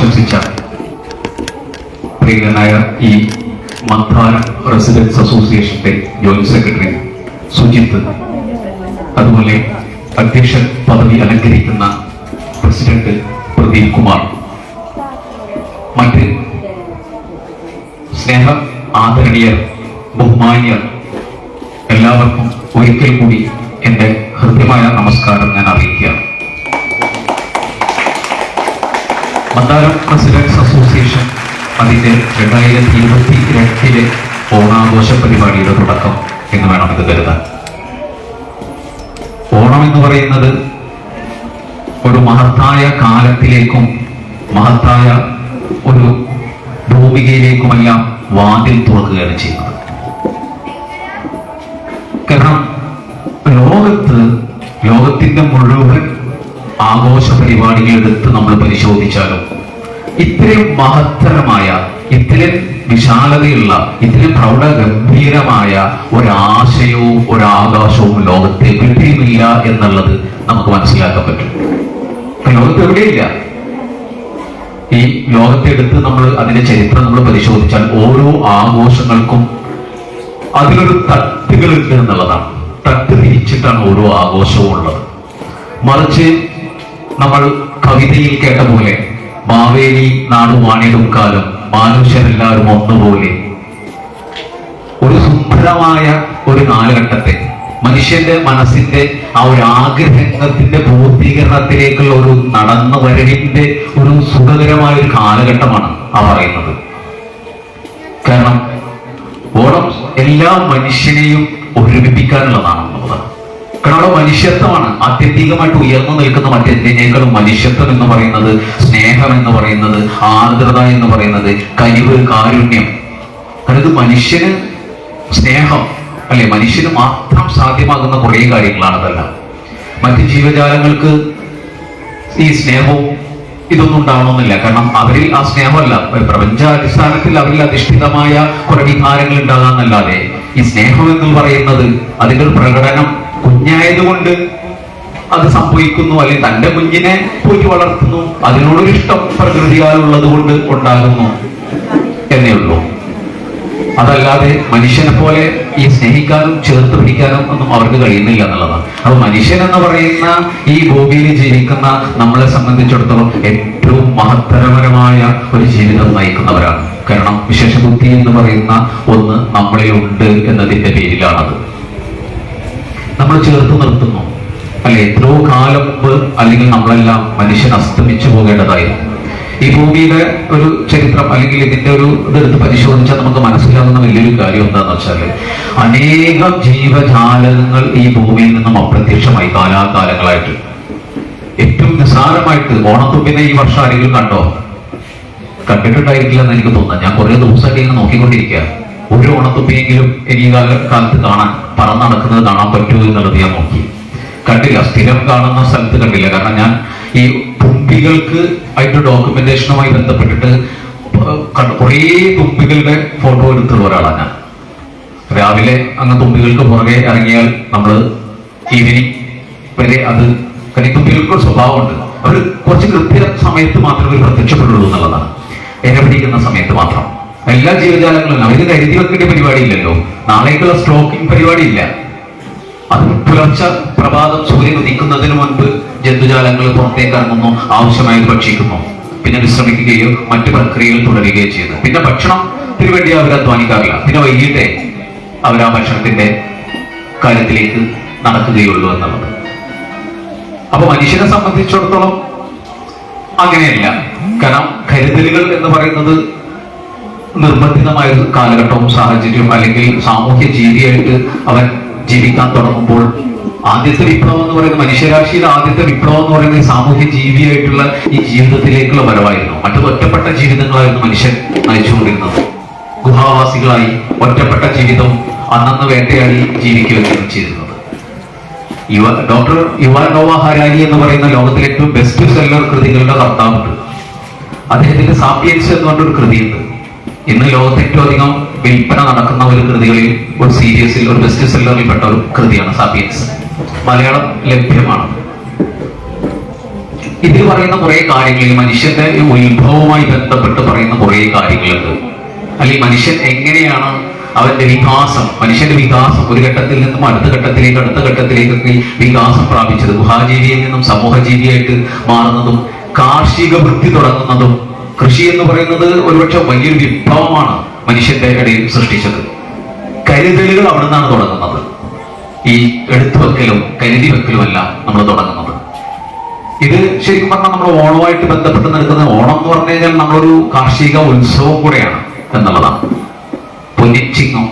ആശംസിച്ച പ്രിയനായ ഈ മന്ദാരം റെസിഡൻസ് അസോസിയേഷന്റെ ജോയിന്റ് സെക്രട്ടറി സുജിത്ത് അതുപോലെ അധ്യക്ഷൻ പദവി അലങ്കരിക്കുന്ന പ്രസിഡന്റ് പ്രദീപ് കുമാർ മറ്റ് സ്നേഹ ആദരണീയർ ബഹുമാന്യർ എല്ലാവർക്കും ഒരിക്കൽ കൂടി എന്റെ ഹൃദ്യമായ നമസ്കാരം ഞാൻ അറിയിക്കുകയാണ്. മന്ദാരം പ്രസിഡൻസ് അസോസിയേഷൻ അതിന്റെ രണ്ടായിരത്തി ഇരുപത്തി രണ്ടിലെ ഓണാഘോഷ പരിപാടിയുടെ തുടക്കം എന്ന് വേണം ഇത് കരുതാൻ. ഓണം എന്ന് പറയുന്നത് ഒരു മഹത്തായ കാലത്തിലേക്കും മഹത്തായ ഒരു ഭൂമികയിലേക്കുമെല്ലാം വാതിൽ തുറക്കുകയാണ് ചെയ്യുന്നത്. കാരണം ലോകത്ത് ലോകത്തിന്റെ മുഴുവൻ ആഘോഷ പരിപാടികൾ എടുത്ത് നമ്മൾ പരിശോധിച്ചാലും ഇത്രയും മഹത്തരമായ ഇത്രയും വിശാലതയുള്ള ഇത്രയും പ്രൗഢ ഗംഭീരമായ ഒരാശയവും ഒരാകാശവും ലോകത്ത് എവിടെയുമില്ല എന്നുള്ളത് നമുക്ക് മനസ്സിലാക്കാൻ പറ്റും. ലോകത്ത് എവിടെയില്ല? ഈ ലോകത്തെ എടുത്ത് നമ്മൾ അതിന്റെ ചരിത്രം നമ്മൾ പരിശോധിച്ചാൽ ഓരോ ആഘോഷങ്ങൾക്കും അതിലൊരു തട്ടുകളുണ്ട് എന്നുള്ളതാണ്. തട്ട് തിരിച്ചിട്ടാണ് ഓരോ ആഘോഷവും ഉള്ളത്. മറിച്ച് നമ്മൾ കവിതയിൽ കേട്ട പോലെ മാവേലി നാടുവാണിടും കാലം മനുഷ്യരെല്ലാവരും ഒന്നുപോലെ. ഒരു സുന്ദരമായ ഒരു കാലഘട്ടത്തെ മനുഷ്യന്റെ മനസ്സിന്റെ ആ ഒരു ആഗ്രഹത്തിന്റെ പൂർത്തീകരണത്തിലേക്കുള്ള ഒരു നടന്നു വരവിന്റെ ഒരു സുഖകരമായ ഒരു കാലഘട്ടമാണ് ആ പറയുന്നത്. കാരണം ഓണം എല്ലാ മനുഷ്യനെയും ഒരുമിപ്പിക്കാനുള്ളതാണ്. കാരണം മനുഷ്യത്വമാണ്. ആത്യന്തികമായിട്ട് ഉയർന്നു നിൽക്കുന്ന മറ്റെന്തിനേക്കാളും മനുഷ്യത്വം എന്ന് പറയുന്നത് സ്നേഹം എന്ന് പറയുന്നത് ആർദ്രത എന്ന് പറയുന്നത് കനിവ് കാരുണ്യം. അതായത് മനുഷ്യന് സ്നേഹം അല്ലെ മനുഷ്യന് മാത്രം സാധ്യമാകുന്ന കുറേ കാര്യങ്ങളാണ് അതെല്ലാം. മറ്റ് ജീവജാലങ്ങൾക്ക് ഈ സ്നേഹവും ഇതൊന്നും ഉണ്ടാവണമെന്നില്ല. കാരണം അവരിൽ ആ സ്നേഹമല്ല. പ്രപഞ്ചാടിസ്ഥാനത്തിൽ അവരിൽ അധിഷ്ഠിതമായ കുറെ വികാരങ്ങൾ ഉണ്ടാകാന്നല്ലാതെ ഈ സ്നേഹം എന്ന് പറയുന്നത് അതിന്റെ ഒരു പ്രകടനം കുഞ്ഞായതുകൊണ്ട് അത് സംഭവിക്കുന്നു അല്ലെങ്കിൽ തന്റെ കുഞ്ഞിനെ പോയി വളർത്തുന്നു അതിനോടൊരു ഇഷ്ടം പ്രകൃതിയാലുള്ളത് കൊണ്ട് ഉണ്ടാകുന്നു എന്നേ ഉള്ളൂ. അതല്ലാതെ മനുഷ്യനെ പോലെ ഈ സ്നേഹിക്കാനും ചേർത്ത് പിടിക്കാനും ഒന്നും അവർക്ക് കഴിയുന്നില്ല എന്നുള്ളതാണ്. അപ്പൊ മനുഷ്യൻ എന്ന് പറയുന്ന ഈ ഭൂമിയിൽ ജീവിക്കുന്ന നമ്മളെ സംബന്ധിച്ചിടത്തോളം ഏറ്റവും മഹത്തരപരമായ ഒരു ജീവിതം നയിക്കുന്നവരാണ്. കാരണം വിശേഷബുദ്ധി എന്ന് പറയുന്ന ഒന്ന് നമ്മളിൽ ഉണ്ട് എന്നതിന്റെ പേരിലാണത്. നമ്മൾ ചേർത്ത് നിർത്തുന്നു. അല്ലെ? എത്രയോ കാലം മുമ്പ് അല്ലെങ്കിൽ നമ്മളെല്ലാം മനുഷ്യൻ അസ്തമിച്ചു പോകേണ്ടതായിരുന്നു. ഈ ഭൂമിയുടെ ഒരു ചരിത്രം അല്ലെങ്കിൽ ഇതിന്റെ ഒരു ഇതെടുത്ത് പരിശോധിച്ചാൽ നമുക്ക് മനസ്സിലാകുന്ന വലിയൊരു കാര്യം എന്താണെന്ന് വെച്ചാൽ അനേകം ജീവജാലകങ്ങൾ ഈ ഭൂമിയിൽ നിന്നും അപ്രത്യക്ഷമായി കാലാകാലങ്ങളായിട്ട്. ഏറ്റവും നിസ്സാരമായിട്ട് ഓണത്തുമ്പിനെ ഈ വർഷം ആരെങ്കിലും കണ്ടോ? കണ്ടിട്ടുണ്ടായിരിക്കില്ല എന്ന് എനിക്ക് തോന്നുന്നു. ഞാൻ കുറെ ദിവസമായിട്ട് ഇങ്ങനെ നോക്കിക്കൊണ്ടിരിക്കുക ഒരു ഓണത്തുമ്പിയെങ്കിലും എനിക്ക് കാലത്ത് കാണാൻ പറന്ന് നടക്കുന്നത് കാണാൻ പറ്റുമോ എന്നുള്ളത് ഞാൻ നോക്കി. കണ്ടില്ല സ്ഥിരം കാണുന്ന സ്ഥലത്ത് കണ്ടില്ല. കാരണം ഞാൻ ഈ തുമ്പികൾക്ക് ആയിട്ട് ഡോക്യുമെന്റേഷനുമായി ബന്ധപ്പെട്ടിട്ട് കുറേ തുമ്പികളുടെ ഫോട്ടോ എടുത്തുള്ള ഒരാളാണ് ഞാൻ. രാവിലെ അങ്ങ് തുമ്പികൾക്ക് പുറകെ ഇറങ്ങിയാൽ നമ്മൾ ഈവനിങ് വരെ അത് കനിത്തുമ്പികൾക്ക് ഒരു സ്വഭാവമുണ്ട്. അവർ കുറച്ച് കൃത്യ സമയത്ത് മാത്രമേ പ്രത്യക്ഷപ്പെടുള്ളൂ എന്നുള്ളതാണ്. എന്നെ പിടിക്കുന്ന സമയത്ത് മാത്രം. എല്ലാ ജീവജാലങ്ങളും അവർ കരുതി വെക്കേണ്ട പരിപാടി ഇല്ലല്ലോ നാളേക്കുള്ള സ്ട്രോക്കിംഗ് പരിപാടി ഇല്ല അത് പുലർച്ച പ്രഭാതം സൂര്യൻ ഉദിക്കുന്നതിന് മുൻപ് ജന്തുജാലങ്ങൾ പുറത്തേക്ക് ഇറങ്ങുന്നു ആവശ്യമായി ഭക്ഷിക്കുന്നു. പിന്നെ വിശ്രമിക്കുകയോ മറ്റു പ്രക്രിയകൾ തുടരുകയോ ചെയ്യുന്നു പിന്നെ ഭക്ഷണം വേണ്ടി അവർ അധ്വാനിക്കാറില്ല. പിന്നെ വൈകിട്ടേ അവർ ആ ഭക്ഷണത്തിന്റെ കാര്യത്തിലേക്ക് നടക്കുകയുള്ളൂ എന്നുള്ളത്. അപ്പൊ മനുഷ്യനെ സംബന്ധിച്ചിടത്തോളം അങ്ങനെയല്ല. കാരണം കരുതലുകൾ എന്ന് പറയുന്നത് നിർബന്ധിതമായ ഒരു കാലഘട്ടവും സാഹചര്യവും അല്ലെങ്കിൽ സാമൂഹ്യ ജീവിയായിട്ട് അവൻ ജീവിക്കാൻ തുടങ്ങുമ്പോൾ ആദ്യത്തെ വിപ്ലവം എന്ന് പറയുന്നത് മനുഷ്യരാശിയിലെ ആദ്യത്തെ വിപ്ലവം എന്ന് പറയുന്നത് സാമൂഹ്യ ജീവിയായിട്ടുള്ള ഈ ജീവിതത്തിലേക്കുള്ള വരവായിരുന്നു. മറ്റു ഒറ്റപ്പെട്ട ജീവിതങ്ങളായിരുന്നു മനുഷ്യൻ നയിച്ചുകൊണ്ടിരുന്നത്. ഗുഹാവാസികളായി ഒറ്റപ്പെട്ട ജീവിതം അന്നന്ന് വേട്ടയാടി ജീവിക്കുകയാണ് ചെയ്തിരുന്നത്. യുവ ഡോക്ടർ യുവാൻ നോവ എന്ന് പറയുന്ന ലോകത്തിലെ ഏറ്റവും ബെസ്റ്റ് സെല്ലർ കൃതികളുടെ കർത്താവുണ്ട്. അദ്ദേഹത്തിന്റെ സാപ്പിയൻസ് എന്ന് പറഞ്ഞൊരു കൃതിയുണ്ട്. ഇന്ന് ലോകത്ത് ഏറ്റവും അധികം വിൽപ്പന നടക്കുന്ന ഒരു കൃതികളിൽ ഒരു സീരീസിൽ ഒരു ബെസ്റ്റ് സെല്ലറിൽ പെട്ട ഒരു കൃതിയാണ് സാപ്പിയൻസ് മലയാളം ലഭ്യമാണ്. ഇതിൽ പറയുന്ന കുറെ കാര്യങ്ങൾ ഈ മനുഷ്യന്റെ ഉത്ഭവവുമായി ബന്ധപ്പെട്ട് പറയുന്ന കുറെ കാര്യങ്ങളുണ്ട്. അല്ലെങ്കിൽ മനുഷ്യൻ എങ്ങനെയാണ് അവന്റെ വികാസം മനുഷ്യന്റെ വികാസം ഒരു ഘട്ടത്തിൽ നിന്നും അടുത്ത ഘട്ടത്തിലേക്ക് അടുത്ത ഘട്ടത്തിലേക്ക് വികാസം പ്രാപിച്ചത് ഗുഹാജീവിയിൽ നിന്നും സമൂഹജീവിയായിട്ട് മാറുന്നതും കാർഷിക വൃത്തി തുടങ്ങുന്നതും കൃഷി എന്ന് പറയുന്നത് ഒരുപക്ഷെ വലിയൊരു വിപ്ലവമാണ് മനുഷ്യന്റെ ഇടയിൽ സൃഷ്ടിച്ചത്. കരുതലുകൾ അവിടെ നിന്നാണ് തുടങ്ങുന്നത്. ഈ എടുത്തു വെക്കലും കരുതി വെക്കലും എല്ലാം നമ്മൾ തുടങ്ങുന്നത്. ഇത് ശരിക്കും പറഞ്ഞാൽ നമ്മൾ ഓണവുമായിട്ട് ബന്ധപ്പെട്ട് നിൽക്കുന്ന ഓണം എന്ന് പറഞ്ഞു കഴിഞ്ഞാൽ നമ്മളൊരു കാർഷിക ഉത്സവം കൂടെയാണ് എന്നുള്ളതാണ്. പൊന്നിച്ചിങ്ങം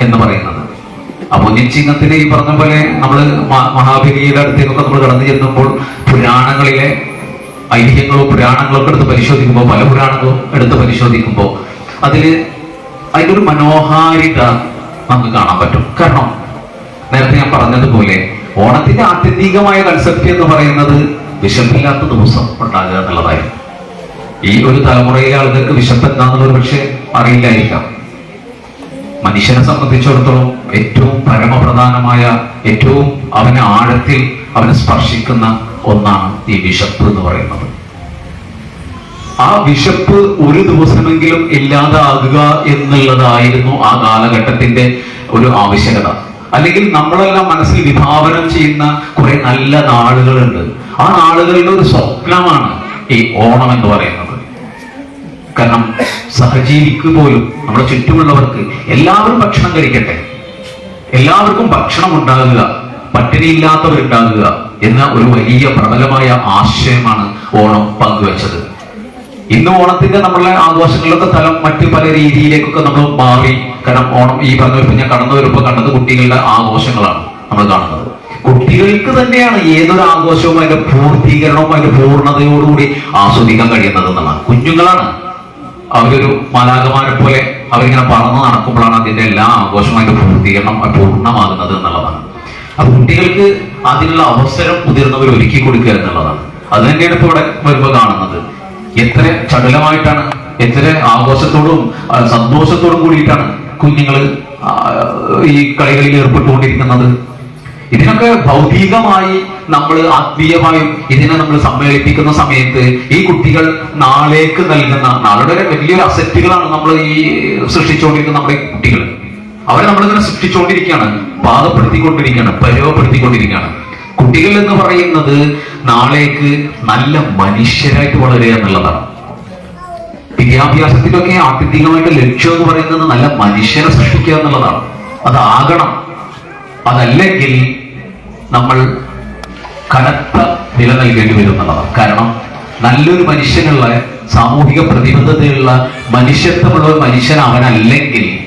എന്ന് പറയുന്നത്. ആ പൊന്നിച്ചിങ്ങത്തിന് ഈ പറഞ്ഞ പോലെ നമ്മൾ മഹാബലിയുടെ അടുത്തേക്കൊക്കെ നമ്മൾ കടന്നു ചെല്ലുമ്പോൾ പുരാണങ്ങളിലെ ഐതിഹ്യങ്ങളോ പുരാണങ്ങളോ ഒക്കെ എടുത്ത് പരിശോധിക്കുമ്പോൾ പല പുരാണങ്ങളും എടുത്ത് പരിശോധിക്കുമ്പോൾ അതിൽ അതിലൊരു മനോഹാരിത നമുക്ക് കാണാൻ പറ്റും. കാരണം നേരത്തെ ഞാൻ പറഞ്ഞതുപോലെ ഓണത്തിന്റെ ആത്യന്തികമായ കൺസെപ്റ്റ് എന്ന് പറയുന്നത് വിശപ്പില്ലാത്ത ദിവസം ഉണ്ടാകുക എന്നുള്ളതായിരുന്നു ഈ ഒരു തലമുറയിലെ ആളുകൾക്ക് വിശപ്പ് എന്താണെന്നുള്ളത് പക്ഷെ അറിയില്ലായിരിക്കാം. മനുഷ്യനെ സംബന്ധിച്ചിടത്തോളം ഏറ്റവും പരമപ്രധാനമായ ഏറ്റവും അവനെ ആഴത്തിൽ അവനെ സ്പർശിക്കുന്ന ഒന്നാണ് ഈ വിശപ്പ് എന്ന് പറയുന്നത്. ആ വിശപ്പ് ഒരു ദിവസമെങ്കിലും ഇല്ലാതാകുക എന്നുള്ളതായിരുന്നു ആ കാലഘട്ടത്തിന്റെ ഒരു ആവശ്യകത. അല്ലെങ്കിൽ നമ്മളെല്ലാം മനസ്സിൽ വിഭാവനം ചെയ്യുന്ന കുറെ നല്ല നാളുകളുണ്ട്. ആ നാളുകളുടെ ഒരു സ്വപ്നമാണ് ഈ ഓണം എന്ന് പറയുന്നത്. കാരണം സഹജീവിക്ക് പോലും നമ്മുടെ ചുറ്റുമുള്ളവർക്ക് എല്ലാവരും ഭക്ഷണം കഴിക്കട്ടെ. എല്ലാവർക്കും ഭക്ഷണം ഉണ്ടാകുക. പട്ടിണിയില്ലാത്തവരുണ്ടാകുക. എന്ന ഒരു വലിയ പ്രബലമായ ആശയമാണ് ഓണം പങ്കുവച്ചത്. ഇന്ന് ഓണത്തിന്റെ നമ്മളെ ആഘോഷങ്ങളുടെ തലം മറ്റു പല രീതിയിലേക്കൊക്കെ നമ്മൾ മാറി. കാരണം ഓണം ഈ പറഞ്ഞ ഞാൻ കടന്നു വരുമ്പോൾ കണ്ടത് കുട്ടികളുടെ ആഘോഷങ്ങളാണ് നമ്മൾ കാണുന്നത്. കുട്ടികൾക്ക് തന്നെയാണ് ഏതൊരു ആഘോഷവും അതിന്റെ പൂർത്തീകരണവും അതിന്റെ പൂർണതയോടുകൂടി ആസ്വദിക്കാൻ കഴിയുന്നത് എന്നുള്ളതാണ്. കുഞ്ഞുങ്ങളാണ്. അവരൊരു മലാകമാരെ പോലെ അവരിങ്ങനെ പറന്ന് നടക്കുമ്പോഴാണ് അതിന്റെ എല്ലാ ആഘോഷവും അതിന്റെ പൂർത്തീകരണം പൂർണമാകുന്നത് എന്നുള്ളതാണ്. അപ്പൊ കുട്ടികൾക്ക് അതിനുള്ള അവസരം മുതിർന്നവർ ഒരുക്കി കൊടുക്കുക എന്നുള്ളതാണ്. അത് തന്നെയാണ് ഇപ്പൊ ഇവിടെ വരുമ്പോൾ കാണുന്നത്. എത്ര ചടുലമായിട്ടാണ് എത്ര ആഘോഷത്തോടും സന്തോഷത്തോടും കൂടിയിട്ടാണ് കുഞ്ഞുങ്ങൾ ഈ കളികളിൽ ഏർപ്പെട്ടുകൊണ്ടിരിക്കുന്നത്. ഇതിനൊക്കെ ഭൗതികമായി നമ്മൾ ആത്മീയമായും ഇതിനെ നമ്മൾ സമ്മേളിപ്പിക്കുന്ന സമയത്ത് ഈ കുട്ടികൾ നാളേക്ക് നൽകുന്ന നാളുടെ വലിയൊരു അസറ്റുകളാണ് നമ്മൾ ഈ സൃഷ്ടിച്ചുകൊണ്ടിരിക്കുന്ന നമ്മുടെ കുട്ടികൾ. അവരെ നമ്മളിങ്ങനെ സൃഷ്ടിച്ചുകൊണ്ടിരിക്കുകയാണ്. പാകപ്പെടുത്തിക്കൊണ്ടിരിക്കുകയാണ് പരുവപ്പെടുത്തിക്കൊണ്ടിരിക്കുകയാണ് കുട്ടികൾ എന്ന് പറയുന്നത് നാളേക്ക് നല്ല മനുഷ്യരായിട്ട് വളരുക എന്നുള്ളതാണ്. വിദ്യാഭ്യാസത്തിലൊക്കെ ആത്യന്തികമായിട്ട് ലക്ഷ്യം എന്ന് പറയുന്നത് നല്ല മനുഷ്യരെ സൃഷ്ടിക്കുക എന്നുള്ളതാണ്. അതാകണം. അതല്ലെങ്കിൽ നമ്മൾ കനത്ത വില നൽകേണ്ടി വരും എന്നുള്ളതാണ്. കാരണം നല്ലൊരു മനുഷ്യനുള്ള സാമൂഹിക പ്രതിബദ്ധതയുള്ള മനുഷ്യത്വമുള്ള മനുഷ്യൻ അവനല്ലെങ്കിൽ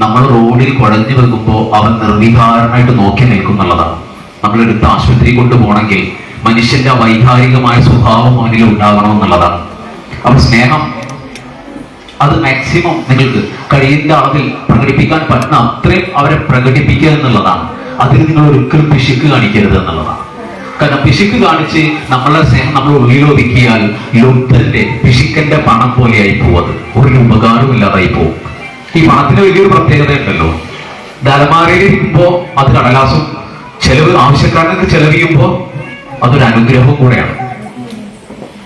നമ്മൾ റോഡിൽ കുഴഞ്ഞു വെക്കുമ്പോൾ അവൻ നിർവികാരനായിട്ട് നോക്കി നിൽക്കും എന്നുള്ളതാണ്. നമ്മളെടുത്ത് ആശുപത്രി കൊണ്ടുപോകണമെങ്കിൽ മനുഷ്യന്റെ വൈകാരികമായ സ്വഭാവം അവനിൽ ഉണ്ടാകണം എന്നുള്ളതാണ്. അപ്പൊ സ്നേഹം അത് മാക്സിമം നിങ്ങൾക്ക് കഴിയുന്ന അളവിൽ പ്രകടിപ്പിക്കാൻ പറ്റുന്ന അത്രയും അവരെ പ്രകടിപ്പിക്കുക എന്നുള്ളതാണ്. അതിന് നിങ്ങൾ ഒരിക്കലും പിശുക്ക് കാണിക്കരുത് എന്നുള്ളതാണ്. കാരണം പിശുക്ക് കാണിച്ച് നമ്മളെ സ്നേഹം നമ്മൾ ഉള്ളിലൊതുക്കിയാൽ ലുബ്ധന്റെ പിശുക്കന്റെ പണം പോലെയായി പോവത് ഒരു ഉപകാരവും ഇല്ലാതായി പോകും ഈ പണത്തിന് വലിയൊരു പ്രത്യേകത ഉണ്ടല്ലോ. ധനമാരയിൽ ഇരിക്കുമ്പോ അത് കടലാസും ചെലവ് ആവശ്യക്കാരനൊക്കെ ചെലവ് അതൊരു അനുഗ്രഹവും കൂടെയാണ്.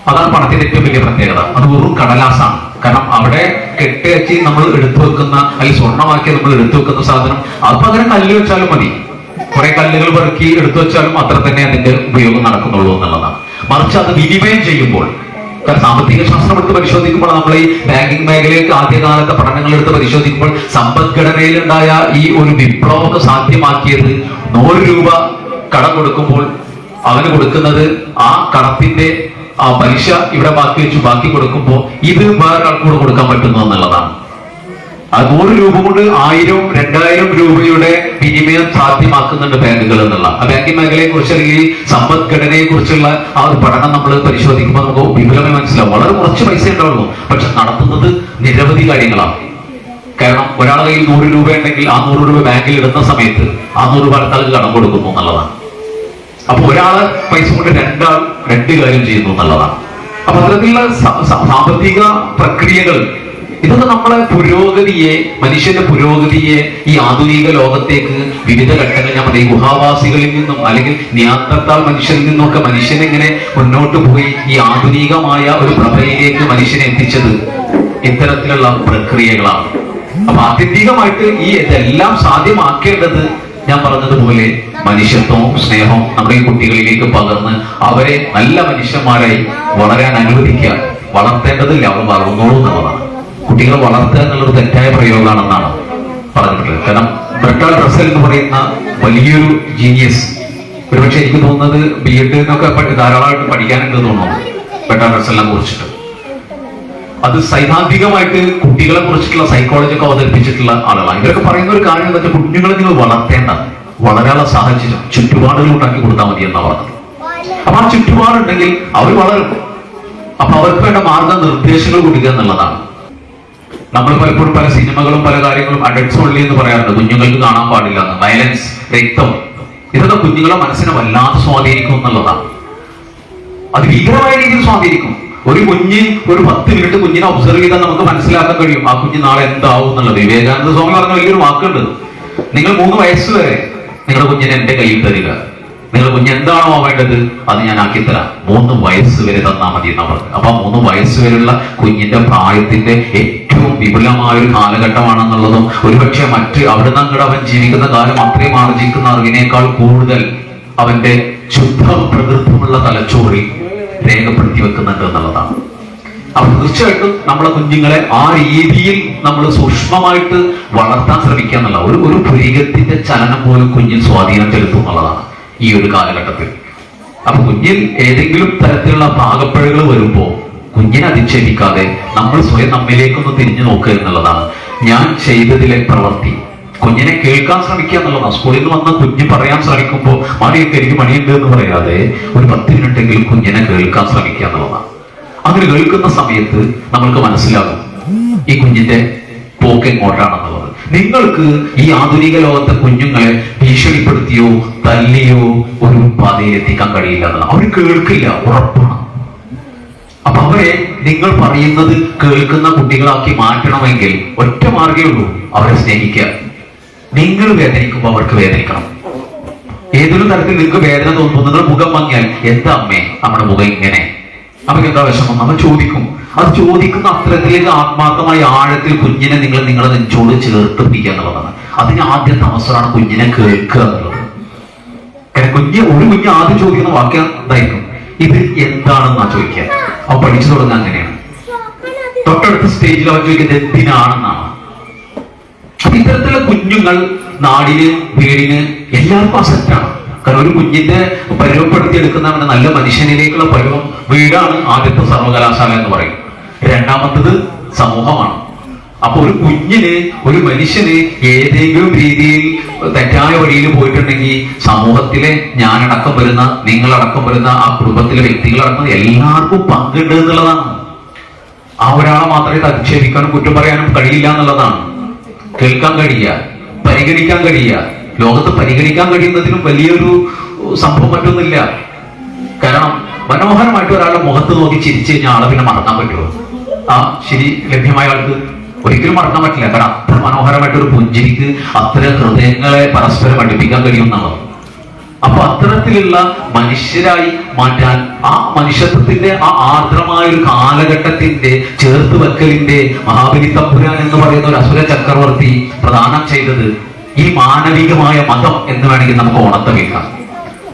അതാണ് പണത്തിന്റെ ഏറ്റവും വലിയ പ്രത്യേകത. അത് വെറും കടലാസാണ്. കാരണം അവിടെ കെട്ടിയച്ചി നമ്മൾ എടുത്തു വെക്കുന്ന അല്ലെങ്കിൽ സ്വർണമാക്കി നമ്മൾ എടുത്തു വെക്കുന്ന സാധനം അത് പകരം കല്ല് വെച്ചാലും മതി. കുറെ കല്ലുകൾ പെറുക്കി എടുത്തു വെച്ചാലും അത്ര തന്നെ അതിന്റെ ഉപയോഗം നടക്കുന്നുള്ളൂ എന്നുള്ളതാണ്. മറിച്ച് അത് വിനിമയം ചെയ്യുമ്പോൾ സാമ്പത്തിക ശാസ്ത്രം എടുത്ത് പരിശോധിക്കുമ്പോൾ നമ്മൾ ഈ ബാങ്കിങ് മേഖലയിൽ ആദ്യകാലത്തെ പഠനങ്ങൾ എടുത്ത് പരിശോധിക്കുമ്പോൾ സമ്പദ്ഘടനയിലുണ്ടായ ഈ ഒരു വിപ്ലവമൊക്കെ സാധ്യമാക്കിയത് നൂറ് രൂപ കടം കൊടുക്കുമ്പോൾ അവന് കൊടുക്കുന്നത് ആ കടത്തിന്റെ ആ പലിശ ഇവിടെ ബാക്കി വെച്ച് ബാക്കി കൊടുക്കുമ്പോൾ ഇത് വേറെ ആൾക്കൂടെ കൊടുക്കാൻ പറ്റുന്നു എന്നുള്ളതാണ്. നൂറ് രൂപ കൊണ്ട് ആയിരം രണ്ടായിരം രൂപയുടെ വിനിമയം സാധ്യമാക്കുന്നുണ്ട് ബാങ്കുകൾ എന്നുള്ള. ആ ബാങ്കിങ് മേഖലയെ കുറിച്ച് അല്ലെങ്കിൽ സമ്പദ്ഘടനയെ കുറിച്ചുള്ള ആ ഒരു പഠനം നമ്മൾ പരിശോധിക്കുമ്പോൾ നമുക്ക് വിപുലമായി മനസ്സിലാവും. വളരെ കുറച്ച് പൈസ ഉണ്ടാവുള്ളൂ. പക്ഷെ നടത്തുന്നത് നിരവധി കാര്യങ്ങളാണ്. കാരണം ഒരാളുടെ കയ്യിൽ നൂറ് രൂപ ഉണ്ടെങ്കിൽ ആ നൂറ് രൂപ ബാങ്കിൽ ഇടുന്ന സമയത്ത് ആ നൂറ് രൂപ അടുത്ത ആൾക്ക് കടം കൊടുക്കുന്നു എന്നുള്ളതാണ്. അപ്പൊ ഒരാൾ പൈസ കൊണ്ട് രണ്ടാൾ രണ്ട് കാര്യം ചെയ്യുന്നു എന്നുള്ളതാണ്. അപ്പൊ അത്തരത്തിലുള്ള സാമ്പത്തിക പ്രക്രിയകൾ ഇതൊക്കെ നമ്മളെ പുരോഗതിയെ മനുഷ്യന്റെ പുരോഗതിയെ ഈ ആധുനിക ലോകത്തേക്ക് വിവിധ ഘട്ടങ്ങൾ ഞാൻ പറയും ഗുഹാവാസികളിൽ നിന്നും അല്ലെങ്കിൽ നിയാത്രത്താൽ മനുഷ്യരിൽ നിന്നൊക്കെ മനുഷ്യൻ എങ്ങനെ മുന്നോട്ട് പോയി ഈ ആധുനികമായ ഒരു പ്രഭയിലേക്ക് മനുഷ്യനെ എത്തിച്ചത് ഇത്തരത്തിലുള്ള പ്രക്രിയകളാണ്. അപ്പൊ ആത്യന്തികമായിട്ട് ഈ ഇതെല്ലാം സാധ്യമാക്കേണ്ടത് ഞാൻ പറഞ്ഞതുപോലെ മനുഷ്യത്വവും സ്നേഹവും നമ്മുടെ ഈ കുട്ടികളിലേക്ക് പകർന്ന് അവരെ നല്ല മനുഷ്യന്മാരായി വളരാൻ അനുവദിക്കുക. വളർത്തേണ്ടതില്ല അവർ വളർന്നോളൂ എന്നുള്ളതാണ്. കുട്ടികളെ വളർത്തുക എന്നുള്ളൊരു തെറ്റായ പ്രയോഗമാണെന്നാണ് പറഞ്ഞിട്ടുള്ളത്. കാരണം ബ്രട്ടാൾ റസൽ എന്ന് പറയുന്ന വലിയൊരു ജീനിയസ് ഒരുപക്ഷെ എനിക്ക് തോന്നുന്നത് ബി എഡ് എന്നൊക്കെ ധാരാളമായിട്ട് പഠിക്കാനുണ്ട് തോന്നുന്നു ബ്രട്ടാൾ റസലിനെ കുറിച്ചിട്ട്. അത് സൈദ്ധാന്തികമായിട്ട് കുട്ടികളെ കുറിച്ചിട്ടുള്ള സൈക്കോളജി ഒക്കെ അവതരിപ്പിച്ചിട്ടുള്ള ആളുകളാണ്. ഇവരൊക്കെ പറയുന്ന ഒരു കാര്യം എന്താ വെച്ചാൽ കുഞ്ഞുങ്ങളെ നിങ്ങൾ വളർത്തേണ്ട. വളരാനുള്ള സാഹചര്യം ചുറ്റുപാടുകൾ ഉണ്ടാക്കി കൊടുത്താൽ മതി എന്നാ പറഞ്ഞത്. അപ്പൊ ആ ചുറ്റുപാടുണ്ടെങ്കിൽ അവർ വളരും. അപ്പൊ അവർക്ക് വേണ്ട മാർഗനിർദ്ദേശങ്ങൾ കൊടുക്കുക എന്നുള്ളതാണ്. നമ്മൾ പലപ്പോഴും പല സിനിമകളും പല കാര്യങ്ങളും അഡൽട്സ് ഓൺലി എന്ന് പറയാറുണ്ട്. കുഞ്ഞുങ്ങൾക്ക് കാണാൻ പാടില്ല. എന്ന് വയലൻസ് രക്തം ഇതൊക്കെ കുഞ്ഞുങ്ങളെ മനസ്സിനെ വല്ലാതെ സ്വാധീനിക്കും എന്നുള്ളതാണ്. അത് ഭീകരമായ രീതിയിൽ സ്വാധീനിക്കും. ഒരു കുഞ്ഞ് ഒരു പത്ത് മിനിറ്റ് കുഞ്ഞിനെ ഒബ്സർവ് ചെയ്താൽ നമുക്ക് മനസ്സിലാക്കാൻ കഴിയും. ആ കുഞ്ഞ് നാളെ എന്താവും എന്നുള്ളത്. വിവേകാനന്ദ സ്വാമി പറഞ്ഞ വലിയൊരു വാക്കുണ്ട്. നിങ്ങൾ മൂന്ന് വയസ്സ് വരെ നിങ്ങളുടെ കുഞ്ഞിനെ എന്റെ കയ്യിൽ തരിക. നിങ്ങളുടെ കുഞ്ഞ് എന്താണോ വേണ്ടത് അത് ഞാൻ ആക്കിത്തരാം. മൂന്ന് വയസ്സ് വരെ തന്നാ മതി എന്നാ പറഞ്ഞു അപ്പൊ മൂന്ന് വയസ്സ് വരെയുള്ള കുഞ്ഞിന്റെ പ്രായത്തിന്റെ ഏറ്റവും വിപുലമായ ഒരു കാലഘട്ടമാണെന്നുള്ളതും ഒരുപക്ഷെ മറ്റ് അവിടുന്ന് അങ്ങോട്ട് അവൻ ജീവിക്കുന്ന കാലം അത്രയും ആർജിക്കുന്ന അറിവിനേക്കാൾ കൂടുതൽ അവന്റെ ശുദ്ധ പ്രകൃതമുള്ള തലച്ചോറി രേഖപ്പെടുത്തി വെക്കുന്നുണ്ട് എന്നുള്ളതാണ്. അപ്പൊ തീർച്ചയായിട്ടും നമ്മളെ കുഞ്ഞുങ്ങളെ ആ രീതിയിൽ നമ്മൾ സൂക്ഷ്മമായിട്ട് വളർത്താൻ ശ്രമിക്കുക എന്നുള്ള ഒരു ഒരു പുരികത്തിന്റെ ചലനം പോലും കുഞ്ഞിൽ സ്വാധീനം ചെലുത്തും എന്നുള്ളതാണ്. ഈ ഒരു കാലഘട്ടത്തിൽ. അപ്പൊ കുഞ്ഞിൽ ഏതെങ്കിലും തരത്തിലുള്ള പാകപ്പിഴകൾ വരുമ്പോ കുഞ്ഞിനെ അധിക്ഷേപിക്കാതെ നമ്മൾ സ്വയം നമ്മിലേക്കൊന്ന് തിരിഞ്ഞു നോക്കുക എന്നുള്ളതാണ്. ഞാൻ ചെയ്തതിലെ പ്രവൃത്തി. കുഞ്ഞിനെ കേൾക്കാൻ ശ്രമിക്കുക എന്നുള്ളതാണ്. സ്കൂളിൽ നിന്ന് വന്ന കുഞ്ഞ് പറയാൻ ശ്രമിക്കുമ്പോൾ മണിയൊക്കെ എനിക്ക് മണിയുണ്ട് എന്ന് പറയാതെ ഒരു പത്ത് മിനിറ്റെങ്കിലും കുഞ്ഞിനെ കേൾക്കാൻ ശ്രമിക്കുക എന്നുള്ളതാണ്. അങ്ങനെ കേൾക്കുന്ന സമയത്ത് നമ്മൾക്ക് മനസ്സിലാകും ഈ കുഞ്ഞിന്റെ പോക്ക് എങ്ങോട്ടാണെന്നുള്ളത്. നിങ്ങൾക്ക് ഈ ആധുനിക ലോകത്തെ കുഞ്ഞുങ്ങളെ ഭീഷണിപ്പെടുത്തിയോ തല്ലിയോ ഒരു പാതയിൽ എത്തിക്കാൻ കഴിയില്ല അവർ കേൾക്കില്ല ഉറപ്പാണ്. അപ്പൊ അവരെ നിങ്ങൾ പറയുന്നത് കേൾക്കുന്ന കുട്ടികളാക്കി മാറ്റണമെങ്കിൽ ഒറ്റ മാർഗേ ഉള്ളൂ അവരെ സ്നേഹിക്കുക. നിങ്ങൾ വേദനിക്കുമ്പോൾ അവർക്ക് വേദനിക്കണം. ഏതൊരു തരത്തിൽ നിങ്ങൾക്ക് വേദന തോന്നുമ്പോൾ നിങ്ങൾ മുഖം ഭംഗിയാൽ എന്താ അമ്മേ നമ്മുടെ മുഖം ഇങ്ങനെ? അവർക്ക് എന്താ വിഷമം? നമ്മൾ ചോദിക്കും. അത് ചോദിക്കുന്ന അത്തരത്തിലേക്ക് ആത്മാർത്ഥമായ ആഴത്തിൽ കുഞ്ഞിനെ നിങ്ങൾ നിങ്ങളെ നെഞ്ചോട് ചേർത്ത് പിടിക്കുക എന്നുള്ളതാണ്. അതിന് ആദ്യത്തെ അവസരമാണ് കുഞ്ഞിനെ കേൾക്കുക എന്നുള്ളത്. കാരണം കുഞ്ഞ് ഒരു കുഞ്ഞ് ആദ്യം ചോദിക്കുന്ന വാക്യം എന്തായിരിക്കും? ഇത് എന്താണെന്നാ ചോദിക്കുക. അവൻ പഠിച്ചു തുടങ്ങുക അങ്ങനെയാണ്. തൊട്ടടുത്ത സ്റ്റേജിൽ അവൻ ചോദിക്കുന്നത് എന്തിനാണെന്നാണ്. ഇത്തരത്തിലുള്ള കുഞ്ഞുങ്ങൾ നാടിന് വീടിന് എല്ലാവർക്കും അസറ്റാണ്. കാരണം ഒരു കുഞ്ഞിന്റെ പരുവപ്പെടുത്തിയെടുക്കുന്നവന് നല്ല മനുഷ്യനിലേക്കുള്ള പരുവം വീടാണ് ആദ്യത്തെ സർവകലാശാല എന്ന് പറയും. രണ്ടാമത്തത് സമൂഹമാണ്. അപ്പൊ ഒരു കുഞ്ഞിന് ഒരു മനുഷ്യന് ഏതെങ്കിലും രീതിയിൽ തെറ്റായ വഴിയിൽ പോയിട്ടുണ്ടെങ്കിൽ സമൂഹത്തിലെ ഞാനടക്കം വരുന്ന നിങ്ങളടക്കം വരുന്ന ആ കുടുംബത്തിലെ വ്യക്തികളടക്കം എല്ലാവർക്കും പങ്കുണ്ട് എന്നുള്ളതാണ്. ആ ഒരാളെ മാത്രമേ അധിക്ഷേപിക്കാനും കുറ്റം പറയാനും കഴിയില്ല എന്നുള്ളതാണ്. കേൾക്കാൻ കഴിയുക പരിഗണിക്കാൻ കഴിയുക. ലോകത്ത് പരിഗണിക്കാൻ കഴിയുന്നതിലും വലിയൊരു സംഭവം മറ്റൊന്നുമില്ല. കാരണം മനോഹരമായിട്ട് ഒരാളുടെ മുഖത്ത് നോക്കി ചിരിച്ചു കഴിഞ്ഞാൽ ആളെ പിന്നെ മറക്കാൻ പറ്റുമോ? ആ ശരി ലഭ്യമായ ആൾക്ക് ഒരിക്കലും മറക്കാൻ പറ്റില്ല. കാരണം അത്ര മനോഹരമായിട്ട് ഒരു പുഞ്ചിരിക്ക് അത്ര ഹൃദയങ്ങളെ പരസ്പരം അടുപ്പിക്കാൻ കഴിയുമെന്നുള്ളത് അപ്പൊ അത്തരത്തിലുള്ള മനുഷ്യരായി മാറ്റാൻ ആ മനുഷ്യത്വത്തിന്റെ ആ ആർദ്രമായ ഒരു കാലഘട്ടത്തിന്റെ ചേർത്ത് വെക്കലിന്റെ മഹാബലി തമ്പുരാൻ എന്ന് പറയുന്ന ഒരു അസുര ചക്രവർത്തി പ്രദാനം ചെയ്തത് ഈ മാനവികമായ മതം എന്ന് വേണമെങ്കിൽ നമുക്ക് ഓണത്തെ വെക്കാം